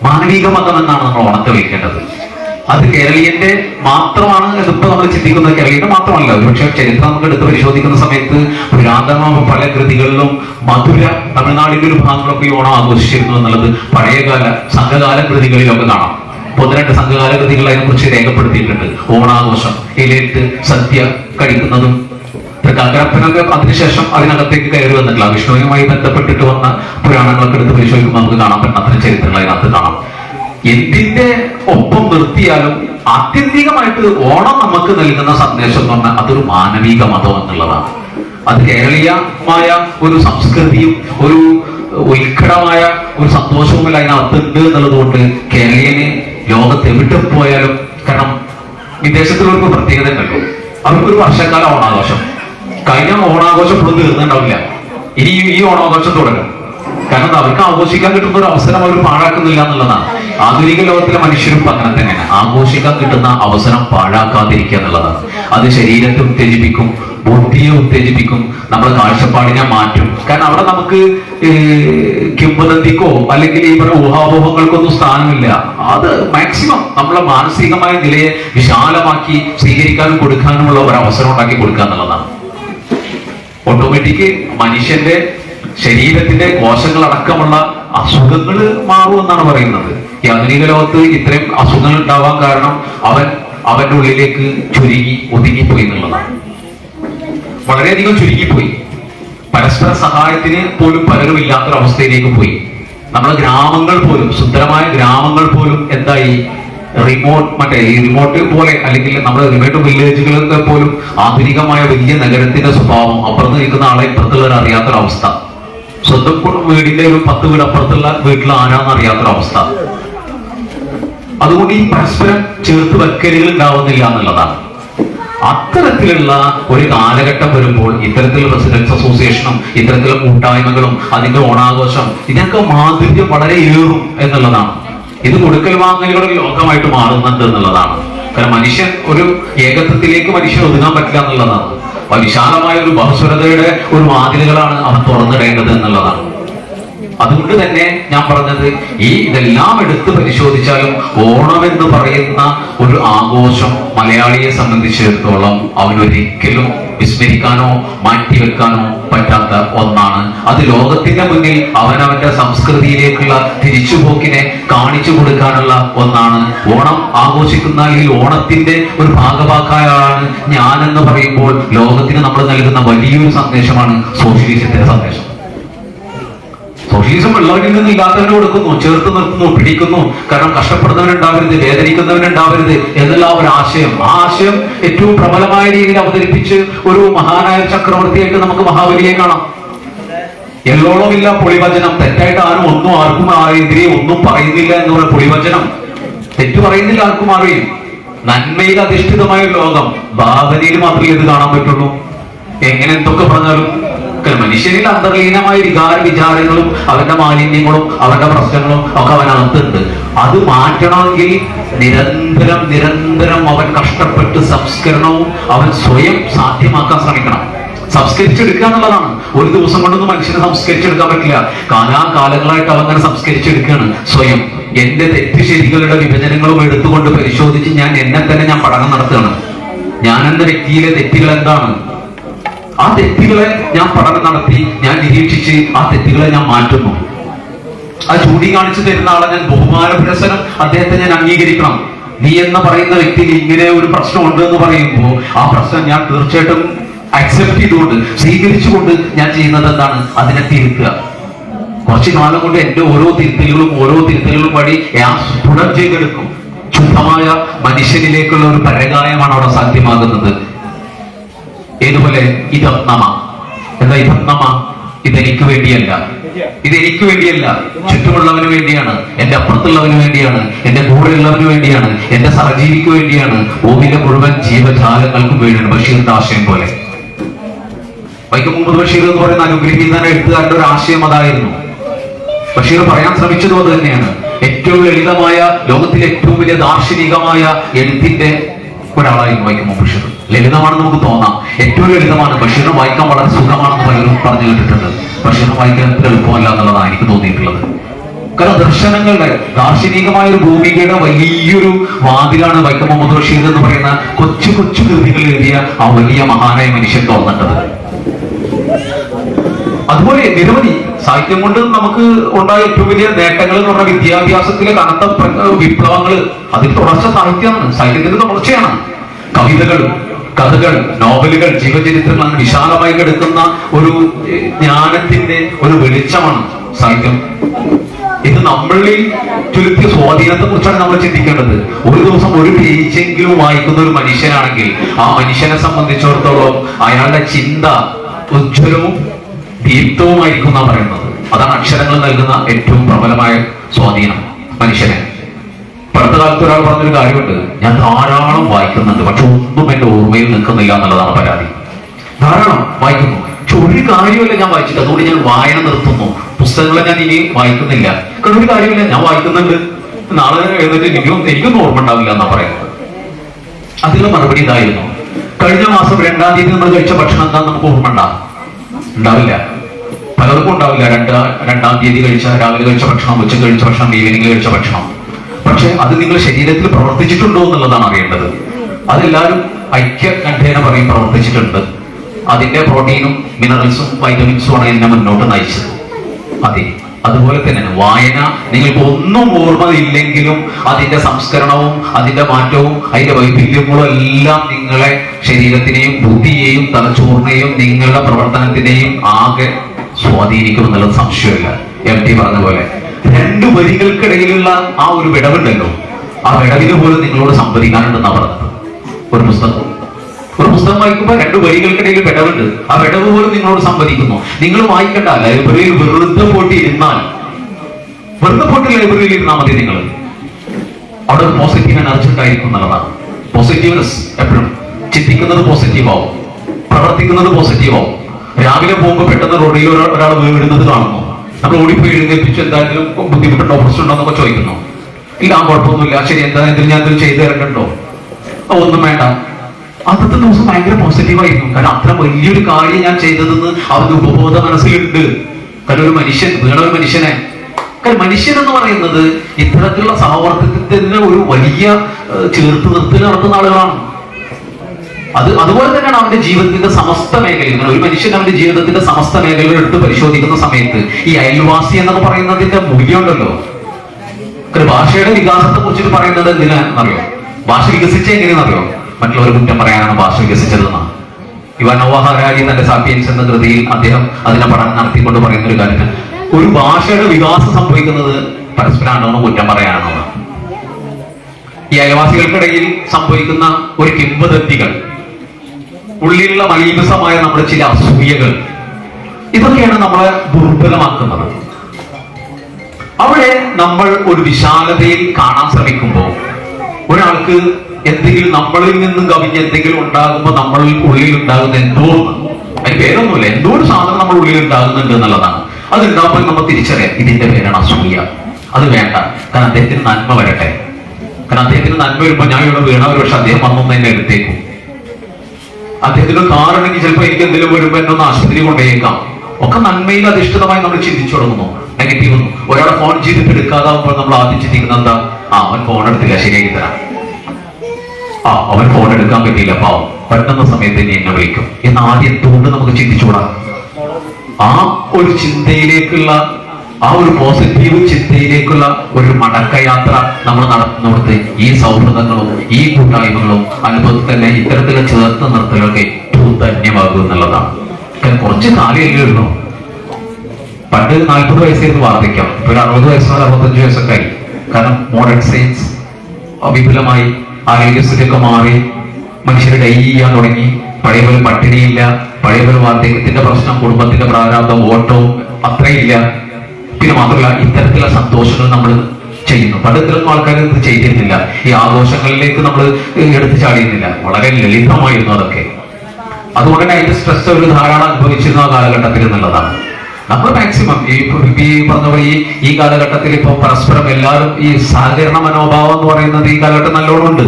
മാനവിക മതം എന്നാണ് നമ്മൾ ഓണത്തെ വെക്കേണ്ടത് അത് കേരളീയന്റെ മാത്രമാണ് ഇതിപ്പോ നമ്മൾ ചിന്തിക്കുന്നത്. കേരളീയന്റെ മാത്രമല്ല. ഒരുപക്ഷെ ചരിത്രം നമുക്ക് എടുത്ത് പരിശോധിക്കുന്ന സമയത്ത് പുരാതന പല കൃതികളിലും മധുര തമിഴ്നാടിന്റെ ഒരു ഭാഗങ്ങളൊക്കെ ഓണം ആഘോഷിച്ചിരുന്നു എന്നുള്ളത് പഴയകാല സംഘകാല കൃതികളിലൊക്കെ കാണാം. പതിനെട്ട് സംഘകാല കൃതികൾ അതിനെക്കുറിച്ച് രേഖപ്പെടുത്തിയിട്ടുണ്ട്. ഓണാഘോഷം ഇലയിട്ട് സദ്യ കഴിക്കുന്നതും തൃക്കാക്കരപ്പനൊക്കെ അതിനുശേഷം അതിനകത്തേക്ക് കയറി വന്നിട്ടില്ല. വിഷ്ണുവുമായി ബന്ധപ്പെട്ടിട്ട് വന്ന പുരാണങ്ങളൊക്കെ എടുത്ത് പരിശോധിക്കുമ്പോൾ നമുക്ക് കാണാൻ പറ്റുന്ന അത്തരം ചരിത്രങ്ങൾ അതിനകത്ത് കാണാം. എന്തിന്റെ ഒപ്പം നിർത്തിയാലും ആത്യന്തികമായിട്ട് ഓണം നമുക്ക് നൽകുന്ന സന്ദേശം എന്ന് പറഞ്ഞാൽ അതൊരു മാനവിക മതം എന്നുള്ളതാണ്. അത് കേരളീയമായ ഒരു സംസ്കൃതിയും ഒരു ഉത്കടമായ ഒരു സന്തോഷവും എല്ലാം അതിനകത്തുണ്ട് എന്നുള്ളത് കൊണ്ട് കേരളീയനെ ലോകത്ത് പോയാലും കാരണം വിദേശത്തുള്ളവർക്ക് പ്രത്യേകത കണ്ടു അവർക്കൊരു വർഷക്കാല ഓണാഘോഷം. കഴിഞ്ഞ ഓണാഘോഷം ഇപ്പോഴും തീർന്നിട്ടുണ്ടാവില്ല. ഇനി ഈ- ഓണാഘോഷം തുടരും കാരണം അവർക്ക് ആഘോഷിക്കാൻ കിട്ടുന്ന ഒരു അവസരം അവർ പാഴാക്കുന്നില്ല എന്നുള്ളതാണ്. ആധുനിക ലോകത്തിലെ മനുഷ്യരും അങ്ങനെ തന്നെയാണ്. ആഘോഷിക്കാൻ കിട്ടുന്ന അവസരം പാഴാക്കാതിരിക്കുക എന്നുള്ളതാണ്. അത് ശരീരത്തെ ഉത്തേജിപ്പിക്കും ബുദ്ധിയെ ഉത്തേജിപ്പിക്കും നമ്മുടെ കാഴ്ചപ്പാടിനെ മാറ്റും. കാരണം അവിടെ നമുക്ക് കിംവദന്തിക്കോ അല്ലെങ്കിൽ പറഞ്ഞ ഊഹാപോഹങ്ങൾക്കൊന്നും സ്ഥാനമില്ല. അത് മാക്സിമം നമ്മളെ മാനസികമായ നിലയെ വിശാലമാക്കി സ്വീകരിക്കാനും കൊടുക്കാനുമുള്ള ഒരു അവസരം ഉണ്ടാക്കി കൊടുക്കുക എന്നുള്ളതാണ്. ഓട്ടോമാറ്റിക് മനുഷ്യന്റെ ശരീരത്തിന്റെ കോശങ്ങളടക്കമുള്ള അസുഖങ്ങൾ മാറുമെന്നാണ് പറയുന്നത്. ഈ ആധുനിക ലോകത്ത് ഇത്രയും അസുഖങ്ങൾ ഉണ്ടാവാൻ കാരണം അവൻ അവന്റെ ഉള്ളിലേക്ക് ചുരുങ്ങി ഒതുങ്ങിപ്പോയി എന്നുള്ളതാണ്. വളരെയധികം ചുരുങ്ങിപ്പോയി. പരസ്പര സഹായത്തിന് പോലും പലരും ഇല്ലാത്തൊരവസ്ഥയിലേക്ക് പോയി. നമ്മുടെ ഗ്രാമങ്ങൾ പോലും സുന്ദരമായ ഗ്രാമങ്ങൾ പോലും എന്തായി റിമോട്ട് മറ്റേ ഈ റിമോട്ട് പോലെ അല്ലെങ്കിൽ നമ്മുടെ റിമോട്ട് വില്ലേജുകളൊക്കെ പോലും ആധുനികമായ വലിയ നഗരത്തിന്റെ സ്വഭാവം അപ്പുറത്ത് നിൽക്കുന്ന ആളെ ഇപ്പുറത്തുള്ളവർ അറിയാത്തൊരവസ്ഥ. സ്വന്തം വീടിന്റെ ഒരു പത്ത് വീട് അപ്പുറത്തുള്ള വീട്ടിൽ ആരാന്ന് അറിയാത്തൊരവസ്ഥ. അതുകൊണ്ട് ഈ പരസ്പരം ചേർത്ത് വെക്കലുകൾ ഉണ്ടാവുന്നില്ല എന്നുള്ളതാണ്. അത്തരത്തിലുള്ള ഒരു കാലഘട്ടം വരുമ്പോൾ ഇത്തരത്തിലുള്ള റെസിഡൻസ് അസോസിയേഷനും ഇത്തരത്തിലുള്ള കൂട്ടായ്മകളും അതിന്റെ ഓണാഘോഷം ഇതിനൊക്കെ മാധുര്യം വളരെ ഏറും എന്നുള്ളതാണ്. ഇത് കൊടുക്കൽ വാങ്ങലുകളുടെ ലോകമായിട്ട് മാറുന്നുണ്ട് എന്നുള്ളതാണ്. കാരണം മനുഷ്യൻ ഒരു ഏകത്വത്തിലേക്ക് മനുഷ്യൻ ഒതുങ്ങാൻ പറ്റില്ല എന്നുള്ളതാണ്. വിശാലമായ ഒരു ബഹുസ്വരതയുടെ ഒരു വാതിലുകളാണ് അവൻ തുറന്നിടേണ്ടത് എന്നുള്ളതാണ്. അതുകൊണ്ട് തന്നെ ഞാൻ പറഞ്ഞത് ഈ ഇതെല്ലാം എടുത്ത് പരിശോധിച്ചാലും ഓണം എന്ന് പറയുന്ന ഒരു ആഘോഷം മലയാളിയെ സംബന്ധിച്ചിടത്തോളം അവനൊരിക്കലും വിസ്മരിക്കാനോ മാറ്റിവെക്കാനോ പറ്റാത്ത ഒന്നാണ്. അത് ലോകത്തിന്റെ മുന്നിൽ അവനവന്റെ സംസ്കൃതിയിലേക്കുള്ള തിരിച്ചുപോക്കിനെ കാണിച്ചു കൊടുക്കാനുള്ള ഒന്നാണ്. ഓണം ആഘോഷിക്കുന്ന ഈ ഓണത്തിന്റെ ഒരു ഭാഗഭാക്കായാണ് ഞാനെന്ന് പറയുമ്പോൾ ലോകത്തിന് നമ്മൾ നൽകുന്ന വലിയൊരു സന്ദേശമാണ് സോഷ്യലിസത്തിന്റെ സന്ദേശം. സോഷ്യലിസം ഉള്ളവരിൽ നിന്ന് ഇല്ലാത്തവന് കൊടുക്കുന്നു ചേർത്ത് നിർത്തുന്നു പിടിക്കുന്നു. കാരണം കഷ്ടപ്പെടുന്നവനുണ്ടാവരുത് വേദനിക്കുന്നവനുണ്ടാവരുത് എന്നുള്ള ഒരു ആശയം. ആ ആശയം ഏറ്റവും പ്രബലമായ രീതിയിൽ അവതരിപ്പിച്ച് ഒരു മഹാനായ ചക്രവർത്തിയായിട്ട് നമുക്ക് മഹാബലിയെ കാണാം. എല്ലോളമില്ല പൊളിവചനം. തെറ്റായിട്ട് ആരും ഒന്നും ആർക്കും ആരെതിരെ ഒന്നും പറയുന്നില്ല എന്ന് പറയുന്ന പൊളിവചനം. തെറ്റു പറയുന്നില്ല ആർക്കും അറിയും നന്മയിൽ അധിഷ്ഠിതമായ ലോകം. ഭാവനയിൽ മാത്രമേ ഇത് കാണാൻ പറ്റുള്ളൂ. എങ്ങനെ എന്തൊക്കെ പറഞ്ഞാലും കാരണം മനുഷ്യനിൽ അന്തർലീനമായ വികാര വിചാരങ്ങളും അവന്റെ മാലിന്യങ്ങളും അവന്റെ പ്രശ്നങ്ങളും ഒക്കെ അവനകത്തുണ്ട്. അത് മാറ്റണമെങ്കിൽ നിരന്തരം നിരന്തരം അവൻ കഷ്ടപ്പെട്ട് സംസ്കരണവും അവൻ സ്വയം സാധ്യമാക്കാൻ ശ്രമിക്കണം. സംസ്കരിച്ചെടുക്കുക എന്നുള്ളതാണ്. ഒരു ദിവസം കൊണ്ടൊന്നും മനുഷ്യനെ സംസ്കരിച്ചെടുക്കാൻ പറ്റില്ല. കാലാകാലങ്ങളായിട്ട് അവൻ അങ്ങനെ സംസ്കരിച്ചെടുക്കുകയാണ് സ്വയം. എന്റെ തെറ്റ് ശരികളുടെ വിഭജനങ്ങളും എടുത്തുകൊണ്ട് പരിശോധിച്ച് ഞാൻ എന്നെ തന്നെ ഞാൻ പഠനം നടത്തുകയാണ്. ഞാൻ എന്ന വ്യക്തിയിലെ തെറ്റുകൾ എന്താണ്? തെറ്റുകളെ ഞാൻ പഠനം നടത്തി ഞാൻ നിരീക്ഷിച്ച് ആ തെറ്റുകളെ ഞാൻ മാറ്റുന്നു. ആ ചൂടി കാണിച്ചു തരുന്ന ആളെ ഞാൻ ബഹുമാന പുരസരം അദ്ദേഹത്തെ ഞാൻ അംഗീകരിക്കണം. നീ എന്ന് പറയുന്ന വ്യക്തിക്ക് ഇങ്ങനെ ഒരു പ്രശ്നം ഉണ്ട് എന്ന് പറയുമ്പോൾ ആ പ്രശ്നം ഞാൻ തീർച്ചയായിട്ടും അക്സെപ്റ്റ് ചെയ്തുകൊണ്ട് സ്വീകരിച്ചുകൊണ്ട് ഞാൻ ചെയ്യുന്നത് എന്താണ്? അതിനെ തിരുത്തുക. കുറച്ചു കാലം കൊണ്ട് എന്റെ ഓരോ തിരുത്തലുകളും ഓരോ തിരുത്തലുകളും വഴി ഞാൻ ചെയ്തെടുക്കും. ശുദ്ധമായ മനുഷ്യനിലേക്കുള്ള ഒരു പരകായമാണ് അവിടെ സാധ്യമാകുന്നത്. ഏതുപോലെ ഇതത്നമ എന്താ ഇതത്നമ ഇതെനിക്ക് വേണ്ടിയല്ല. ഇതെനിക്ക് വേണ്ടിയല്ല. ചുറ്റുമുള്ളവന് വേണ്ടിയാണ്. എന്റെ അപ്പുറത്തുള്ളവന് വേണ്ടിയാണ്. എന്റെ കൂടെയുള്ളവന് വേണ്ടിയാണ്. എന്റെ സഹജീവിക്ക് വേണ്ടിയാണ്. ഭൂമിയിലെ മുഴുവൻ ജീവജാലങ്ങൾക്കും വേണ്ടിയാണ് ബഷീറിന്റെ ആശയം പോലെ. വൈക്കം മുഹമ്മദ് ബഷീർ എന്ന് പറയുന്ന അനുഗ്രഹീതന എഴുത്തുകാരുടെ ഒരു ആശയം അതായിരുന്നു. ബഷീർ പറയാൻ ശ്രമിച്ചതും അത് തന്നെയാണ്. ഏറ്റവും ലളിതമായ ലോകത്തിലെ ഏറ്റവും വലിയ ദാർശനികമായ എഴുത്തിന്റെ ഒരാളായിരുന്നു വൈക്കം ബഷീർ. ലളിതമാണെന്ന് നമുക്ക് തോന്നാം. ഏറ്റവും ലളിതമാണ് ബഷീർ വായിക്കാൻ വളരെ സുഖമാണെന്ന് പലരും പറഞ്ഞു കേട്ടിട്ടുണ്ട്. ബഷീർ വായിക്കാൻ അത്ര എളുപ്പമല്ല എന്നുള്ളതാണ് എനിക്ക് തോന്നിയിട്ടുള്ളത്. കാരണം ദർശനങ്ങളുടെ ദാർശനികമായ ഒരു ഭൂമികയുടെ വലിയൊരു വാതിലാണ് വൈക്കം മുഹമ്മദ് ബഷീർ എന്ന് പറയുന്ന കൊച്ചു കൊച്ചു കൃതികൾ എഴുതിയ ആ വലിയ മഹാനായ മനുഷ്യൻ തുറന്നിട്ടത് അതുപോലെ നിരവധി സാഹിത്യം കൊണ്ട് നമുക്ക് ഉണ്ടായ ഏറ്റവും വലിയ നേട്ടങ്ങൾ എന്ന് പറഞ്ഞാൽ വിദ്യാഭ്യാസത്തിലെ കനത്ത വിപ്ലവങ്ങൾ. അതിൽ തുടർച്ച സാഹിത്യമാണ്. സാഹിത്യത്തിന്റെ തുടർച്ചയാണ്. കവിതകൾ കഥകൾ നോവലുകൾ ജീവചരിത്രങ്ങൾ അങ്ങനെ വിശാലമായി കിടക്കുന്ന ഒരു ജ്ഞാനത്തിന്റെ ഒരു വെളിച്ചമാണ് സാഹിത്യം. ഇത് നമ്മളിൽ ചുരുത്തിയ സ്വാധീനത്തെ കുറിച്ചാണ് നമ്മൾ ചിന്തിക്കേണ്ടത്. ഒരു ദിവസം ഒരു പേജെങ്കിലും വായിക്കുന്ന ഒരു മനുഷ്യനാണെങ്കിൽ ആ മനുഷ്യനെ സംബന്ധിച്ചിടത്തോളം അയാളുടെ ചിന്ത ഉജ്ജ്വലവും ദീപ്തവുമായിരിക്കും പറയുന്നത്. അതാണ് അക്ഷരങ്ങൾ നൽകുന്ന ഏറ്റവും പ്രബലമായ സ്വാധീനം മനുഷ്യനെ. അടുത്ത കാലത്ത് ഒരാൾ പറഞ്ഞൊരു കാര്യമുണ്ട് ഞാൻ ധാരാളം വായിക്കുന്നുണ്ട് പക്ഷെ ഒന്നും എന്റെ ഓർമ്മയിൽ നിൽക്കുന്നില്ല എന്നുള്ളതാണ് പരാതി. ധാരാളം വായിക്കുന്നു. പക്ഷെ ഒരു കാര്യമല്ല ഞാൻ വായിച്ചിട്ട്. അതുകൊണ്ട് ഞാൻ വായന നിർത്തുന്നു. പുസ്തകങ്ങളെ ഞാൻ ഇനി വായിക്കുന്നില്ല. കാരണം ഒരു കാര്യമില്ല ഞാൻ വായിക്കുന്നുണ്ട്. നാളെ എഴുന്നിട്ട് എനിക്കും എനിക്കൊന്നും ഓർമ്മ ഉണ്ടാവില്ല എന്നാ പറയുന്നത്. അതിനുള്ള മറുപടി ഇതായിരുന്നു. കഴിഞ്ഞ മാസം രണ്ടാം തീയതി നമ്മൾ കഴിച്ച ഭക്ഷണം എന്താ നമുക്ക് ഓർമ്മ ഉണ്ടാ? ഉണ്ടാവില്ല. പലർക്കും ഉണ്ടാവില്ല. രണ്ട് രണ്ടാം തീയതി കഴിച്ച രാവിലെ കഴിച്ച ഭക്ഷണം ഉച്ചയ്ക്ക് കഴിച്ച ഭക്ഷണം ഈവനിങ് കഴിച്ച ഭക്ഷണം. പക്ഷെ അത് നിങ്ങൾ ശരീരത്തിൽ പ്രവർത്തിച്ചിട്ടുണ്ടോ എന്നുള്ളതാണ് അറിയേണ്ടത്. അതെല്ലാവരും ഐക്യകണ്ഠേന പറയും പ്രവർത്തിച്ചിട്ടുണ്ട്. അതിന്റെ പ്രോട്ടീനും മിനറൽസും വൈറ്റമിൻസും ആണ് എന്നെ മുന്നോട്ട് നയിച്ചത്. അതെ. അതുപോലെ തന്നെയാണ് വായന നിങ്ങൾക്ക് ഒന്നും ഓർമ്മയില്ലെങ്കിലും അതിന്റെ സംസ്കരണവും അതിന്റെ മാറ്റവും അതിന്റെ വൈവിധ്യങ്ങളും എല്ലാം നിങ്ങളെ ശരീരത്തിനെയും ബുദ്ധിയെയും തലച്ചോറിനെയും നിങ്ങളുടെ പ്രവർത്തനത്തിനെയും ആകെ സ്വാധീനിക്കും എന്നുള്ളത് സംശയമില്ല. എം ടി പറഞ്ഞ പോലെ. രണ്ടു വരികൾക്കിടയിലുള്ള ആ ഒരു വിടവുണ്ടല്ലോ. ആ വിടവിന് പോലും നിങ്ങളോട് സംവദിക്കാനുണ്ടെന്നാണ് പറഞ്ഞത്. ഒരു പുസ്തകം ഒരു പുസ്തകം വായിക്കുമ്പോൾ രണ്ട് വരികൾക്കിടയിൽ വിടവുണ്ട്. ആ വിടവ് പോലും നിങ്ങളോട് സംവദിക്കുന്നു. നിങ്ങൾ വായിക്കണ്ട ലൈബ്രറിയിൽ വെറുതെ പോട്ടി ഇരുന്നാൽ വെറുതെ പോട്ടി ലൈബ്രറിയിൽ ഇരുന്നാൽ മതി നിങ്ങൾ അവിടെ ഒരു പോസിറ്റീവ് എനർജി ഉണ്ടായിരിക്കും എന്നുള്ളതാണ്. പോസിറ്റീവ്നെസ് എപ്പോഴും. ചിന്തിക്കുന്നത് പോസിറ്റീവ് ആവും. പ്രവർത്തിക്കുന്നത് പോസിറ്റീവ് ആവും. രാവിലെ പോകുമ്പോൾ പെട്ടെന്ന് റോഡിൽ ഒരാൾ വീഴുന്നത് കാണുന്നു. നമ്മൾ ഓടിപ്പോയി എഴുന്നേൽപ്പിച്ച് എന്തായാലും ബുദ്ധിമുട്ടുണ്ടോ പ്രശ്നമുണ്ടോ എന്നൊക്കെ ചോദിക്കുന്നു. ഇല്ല കുഴപ്പമൊന്നുമില്ല. ശരി എന്താ എന്തിനും ഞാൻ എന്തെങ്കിലും ചെയ്തു തരണ്ടോ? "ഓ, ഒന്നും വേണ്ട. അന്നത്തെ ദിവസം ഭയങ്കര പോസിറ്റീവ് ആയിരുന്നു. കാരണം അത്ര വലിയൊരു കാര്യം ഞാൻ ചെയ്തതെന്ന് അവന്റെ ഉപബോധ മനസ്സിലുണ്ട്. കാരണം ഒരു മനുഷ്യൻ വീണ ഒരു മനുഷ്യനെ കാരണം മനുഷ്യൻ എന്ന് പറയുന്നത് ഇത്തരത്തിലുള്ള സഹവർത്തിത്വത്തിന് ഒരു വലിയ ചേർത്ത് നിർത്തൽ നടത്തുന്ന ആളുകളാണ്. അത് അതുപോലെ തന്നെയാണ് അവന്റെ ജീവിതത്തിന്റെ സമസ്ത മേഖലയിൽ. ഒരു മനുഷ്യൻ അവന്റെ ജീവിതത്തിന്റെ സമസ്ത മേഖലകൾ എടുത്ത് പരിശോധിക്കുന്ന സമയത്ത് ഈ അയൽവാസി എന്നൊക്കെ പറയുന്നതിന്റെ മൂല്യമുണ്ടല്ലോ. ഭാഷയുടെ വികാസത്തെ കുറിച്ചിട്ട് പറയുന്നത് എന്തിനാണെന്നറിയോ? ഭാഷ വികസിച്ച എങ്ങനെയാണെന്നറിയോ? മറ്റുള്ളവർ കുറ്റം പറയാനാണ് ഭാഷ വികസിച്ചതെന്നാണ്. ഇവ നവഹാരാജി തന്റെ സാപ്പിയൻസ് എന്ന കൃതിയിൽ അദ്ദേഹം അതിനെ പഠനം നടത്തിക്കൊണ്ട് പറയുന്ന ഒരു കാര്യത്തിൽ ഒരു ഭാഷയുടെ വികാസം സംഭവിക്കുന്നത് പരസ്പരമാണോ കുറ്റം പറയാനാണോ. ഈ അയവാസികൾക്കിടയിൽ സംഭവിക്കുന്ന ഒരു കിംവദന്തികൾ ഉള്ളിലുള്ള മലീപസമായ നമ്മുടെ ചില അസൂയകൾ ഇതൊക്കെയാണ് നമ്മളെ ദുർബലമാക്കുന്നത്. അവിടെ നമ്മൾ ഒരു വിശാലതയിൽ കാണാൻ ശ്രമിക്കുമ്പോൾ ഒരാൾക്ക് എന്തെങ്കിലും നമ്മളിൽ നിന്നും കവിഞ്ഞ് എന്തെങ്കിലും ഉണ്ടാകുമ്പോൾ നമ്മൾ ഉള്ളിൽ ഉണ്ടാകുന്ന എന്തോ. അതിന് പേരൊന്നുമില്ല. എന്തോ ഒരു സാധനം നമ്മൾ ഉള്ളിൽ ഉണ്ടാകുന്നുണ്ട് എന്നുള്ളതാണ്. അത് ഉണ്ടാകുമ്പോൾ നമ്മൾ തിരിച്ചറിയാം ഇതിന്റെ പേരാണ് അസൂയ. അത് വേണ്ട. കാരണം അദ്ദേഹത്തിന് നന്മ വരട്ടെ. കാരണം അദ്ദേഹത്തിന് നന്മ വരുമ്പോൾ ഞാൻ ഇവിടെ വീണ ഒരു പക്ഷെ അദ്ദേഹം വന്നൊന്ന് എന്നെ എടുത്തേക്കും. അദ്ദേഹത്തിന് കാറുണ്ടെങ്കിൽ ചിലപ്പോൾ എനിക്ക് എന്തെങ്കിലും വരുമ്പോൾ എന്നൊന്ന് ആശുപത്രി കൊണ്ടേക്കാം ഒക്കെ നന്മയിൽ അധിഷ്ഠിതമായി നമ്മൾ ചിന്തിച്ചു തുടങ്ങുന്നു. നെഗറ്റീവ് ഒന്നും. ഒരാളെ ഫോൺ ചെയ്തിട്ട് എടുക്കാതാവുമ്പോൾ നമ്മൾ ആദ്യം ചിന്തിക്കുന്നത് എന്താ? ആ അവൻ ഫോൺ എടുത്തില്ല. ശരിയാക്കി തരാം. ആ അവൻ ഫോൺ എടുക്കാൻ പറ്റിയില്ല പാവം. പറ്റുന്ന സമയത്ത് ഇനി എന്നെ വിളിക്കും. എന്ന് ആദ്യം എന്തുകൊണ്ട് നമുക്ക് ചിന്തിച്ചുകൂടാ. ആ ഒരു ചിന്തയിലേക്കുള്ള ആ ഒരു പോസിറ്റീവ് ചിന്തയിലേക്കുള്ള ഒരു മടക്കയാത്ര നമ്മൾ നടത്തുന്നിടത്ത് ഈ സൗഹൃദങ്ങളും ഈ കൂട്ടായ്മകളും അനുഭവത്തിൽ തന്നെ ഇത്തരത്തിലുള്ള ചേർത്ത് നിർത്തലൊക്കെ ഏറ്റവും ധന്യമാകും എന്നുള്ളതാണ്. കുറച്ച് കാലയല്ലേ ഉള്ളൂ. പണ്ട് നാൽപ്പത് വയസ്സായിരുന്നു വാർദ്ധക്യം. ഇപ്പൊ ഒരു അറുപത് വയസ്സോ അറുപത്തഞ്ച് വയസ്സൊക്കെ ആയി. കാരണം മോഡേൺ സയൻസ് വിപുലമായി ആരോഗ്യസ്ഥിതിയൊക്കെ മാറി മനുഷ്യർ ഡൈ ചെയ്യാൻ തുടങ്ങി. പഴയ പോലെ പട്ടിണിയില്ല. പഴയ പോലെ വാർദ്ധക്യത്തിന്റെ പ്രശ്നം കുടുംബത്തിന്റെ പ്രാരാബ്ദം ഓട്ടവും അത്രയില്ല. പിന്നെ മാത്രമല്ല ഇത്തരത്തിലുള്ള സന്തോഷങ്ങൾ നമ്മൾ ചെയ്യുന്നു. പണ്ടത്തിലൊന്നും ആൾക്കാർ ഇത് ചെയ്തിരുന്നില്ല. ഈ ആഘോഷങ്ങളിലേക്ക് നമ്മൾ എടുത്തു ചാടിയിരുന്നില്ല. വളരെ ലളിതമായിരുന്നു അതൊക്കെ. അതുകൊണ്ട് തന്നെ അതിന്റെ സ്ട്രെസ് ഒരു ധാരാളം അനുഭവിച്ചിരുന്ന ആ കാലഘട്ടത്തിൽ എന്നുള്ളതാണ്. നമ്മൾ മാക്സിമം ഈ പറഞ്ഞ ഈ ഈ കാലഘട്ടത്തിൽ ഇപ്പോൾ പരസ്പരം എല്ലാവരും ഈ സഹകരണ മനോഭാവം എന്ന് പറയുന്നത് ഈ കാലഘട്ടം നല്ലോണം ഉണ്ട്.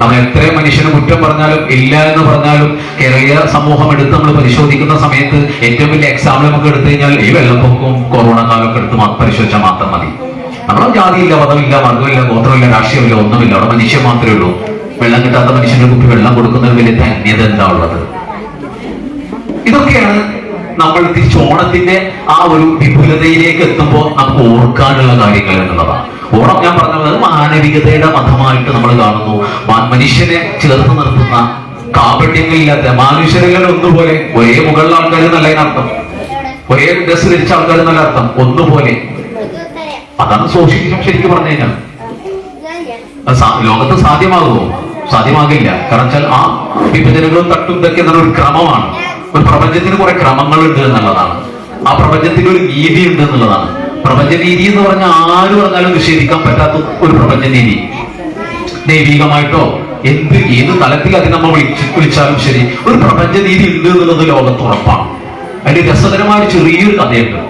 നമ്മൾ എത്ര മനുഷ്യന് കുറ്റം പറഞ്ഞാലും ഇല്ല എന്ന് പറഞ്ഞാലും കേരളീയ സമൂഹം എടുത്ത് നമ്മൾ പരിശോധിക്കുന്ന സമയത്ത് ഏറ്റവും വലിയ എക്സാമ്പിൾ നമുക്ക് എടുത്തു കഴിഞ്ഞാൽ ഈ വെള്ളപ്പൊക്കവും കൊറോണ കാലമൊക്കെ എടുത്ത് പരിശോധിച്ചാൽ മാത്രം മതി. നമ്മളെ ജാതിയില്ല മതമില്ല വർഗമില്ല ഗോത്രമില്ല രാഷ്ട്രീയമില്ല ഒന്നുമില്ല. അവിടെ മനുഷ്യൻ മാത്രമേ ഉള്ളൂ. വെള്ളം കിട്ടാത്ത മനുഷ്യന്റെ കുട്ടി വെള്ളം കൊടുക്കുന്നതിന് വലിയ ധന്യത എന്താ ഉള്ളത്? ഇതൊക്കെയാണ് നമ്മൾ തിരിച്ച് ഓണത്തിന്റെ ആ ഒരു വിപുലതയിലേക്ക് എത്തുമ്പോൾ നമുക്ക് ഓർക്കാനുള്ള കാര്യങ്ങൾ എന്നുള്ളതാണ്. ഓണം ഞാൻ പറഞ്ഞത് മാനവികതയുടെ മതമായിട്ട് നമ്മൾ കാണുന്നു. മനുഷ്യനെ ചേർത്ത് നിർത്തുന്ന കാപട്യങ്ങളില്ലാത്ത മനുഷ്യരെല്ലാം ഒന്നുപോലെ ഒരേ മുകളിലെ ആൾക്കാർ എന്നല്ല അർത്ഥം. ഒരേ ഡ്രസ് ധരിച്ച ആൾക്കാർ എന്നല്ല അർത്ഥം. ഒന്നുപോലെ. അതാണ് സോഷ്യലിസം ശരിക്കും പറഞ്ഞു കഴിഞ്ഞാൽ. ലോകത്ത് സാധ്യമാകുമോ? സാധ്യമാകില്ല. കാരണം വെച്ചാൽ ആ വിഭജനങ്ങളും തട്ടും ഇതൊക്കെ എന്നുള്ള ഒരു ക്രമമാണ്. ഒരു പ്രപഞ്ചത്തിന് കുറെ ക്രമങ്ങളുണ്ട് എന്നുള്ളതാണ്. ആ പ്രപഞ്ചത്തിന് ഒരു നീതി ഉണ്ട് എന്നുള്ളതാണ്. പ്രപഞ്ച രീതി എന്ന് പറഞ്ഞാൽ ആര് പറഞ്ഞാലും നിഷേധിക്കാൻ പറ്റാത്ത ഒരു പ്രപഞ്ച രീതി ദൈവികമായിട്ടോ എന്ത് ഏത് തലത്തിൽ അതിനെ നമ്മൾ വിളിച്ച് വിളിച്ചാലും ശരി ഒരു പ്രപഞ്ച രീതി ഉണ്ട് എന്നുള്ളത് ലോകത്ത് ഉറപ്പാണ്. അതിന്റെ രസകരമായ ചെറിയൊരു കഥയുണ്ട്.